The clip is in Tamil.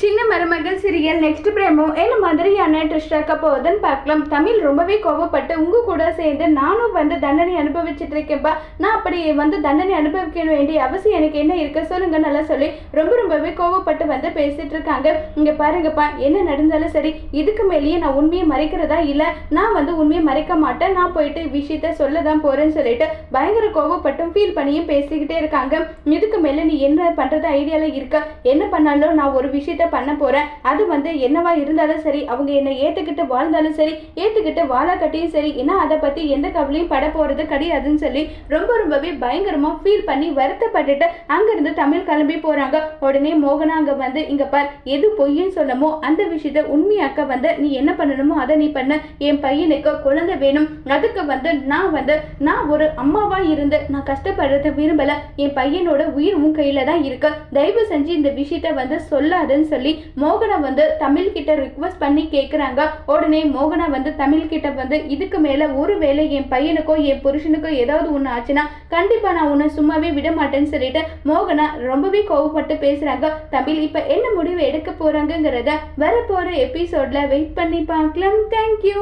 சின்ன மருமகள் சீரியல் நெக்ஸ்ட் பிரேமோ என்ன மாதிரியான ட்விஸ்ட் இருக்க போகுதுன்னு பார்க்கலாம். தமிழ் ரொம்பவே கோவப்பட்டு உங்க கூட சேர்ந்து நானும் வந்து தண்டனை அனுபவிச்சுட்டு இருக்கேன்ப்பா நான் அப்படி வந்து தண்டனை அனுபவிக்க வேண்டிய அவசியம் எனக்கு என்ன இருக்க சொல்லுங்க நல்லா சொல்லி ரொம்ப ரொம்பவே கோவப்பட்டு வந்து பேசிட்டு இருக்காங்க. இங்க பாருங்கப்பா என்ன நடந்தாலும் சரி இதுக்கு மேலேயே நான் உண்மையை மறைக்கிறதா இல்ல நான் வந்து உண்மையை மறைக்க மாட்டேன். நான் போயிட்டு விஷயத்த சொல்ல தான் போறேன்னு சொல்லிட்டு பயங்கர கோவப்பட்டும் ஃபீல் பண்ணியும் பேசிக்கிட்டே இருக்காங்க. இதுக்கு மேல நீ என்ன பண்றது ஐடியால இருக்க. என்ன பண்ணாலும் நான் ஒரு விஷயத்த பண்ண போறேன் அது வந்து என்னவா இருந்தாலும் சரி அவங்க என்னை ஏத்துக்கிட்டு வாழ்ந்தாலும் சரி ஏத்துக்கிட்டு வாழ கட்டியும் சரி ஏன்னா அதை பத்தி எந்த கவலையும் பட போறது கிடையாதுன்னு சொல்லி ரொம்ப ரொம்பவே பயங்கரமா ஃபீல் பண்ணி வருத்தப்பட்டுட்டு அங்கிருந்து தமிழ் கிளம்பி போறாங்க. உடனே மோகனா அங்க வந்து இங்க பார் எது பொய்ன்னு சொல்லமோ அந்த விஷயத்த உண்மையாக்க வந்து நீ என்ன பண்ணணுமோ அதை நீ பண்ண. என் பையனுக்கு குழந்தை வேணும். அதுக்கு வந்து நான் வந்து நான் ஒரு அம்மாவா இருந்து நான் கஷ்டப்படுறத விரும்பல. என் பையனோட உயிர் உன் கையில தான் இருக்கு. தயவு செஞ்சு இந்த விஷயத்த வந்து சொல்லாதுன்னு சொல்லி மோகனா வந்து தமிழ் கிட்ட ரிக்வஸ்ட் பண்ணி கேட்குறாங்க உடனே மோகனா வந்து தமிழ் கிட்ட வந்து இதுக்கு மேல ஒருவேளை என் பையனுக்கோ என் புருஷனுக்கோ ஏதாவது ஒன்று ஆச்சுன்னா கண்டிப்பா நான் உன்னை சும்மாவே விட மாட்டேன்னு சொல்லிட்டு மோகனா ரொம்பவே கோவப்பட்டு பேசுறாங்க. தமிழ் இப்ப என்ன முடிவு எடுக்க போறாங்கங்கிறத வரப்போகிற எபிசோட்ல வெயிட் பண்ணி பார்க்கலாம். தேங்க்யூ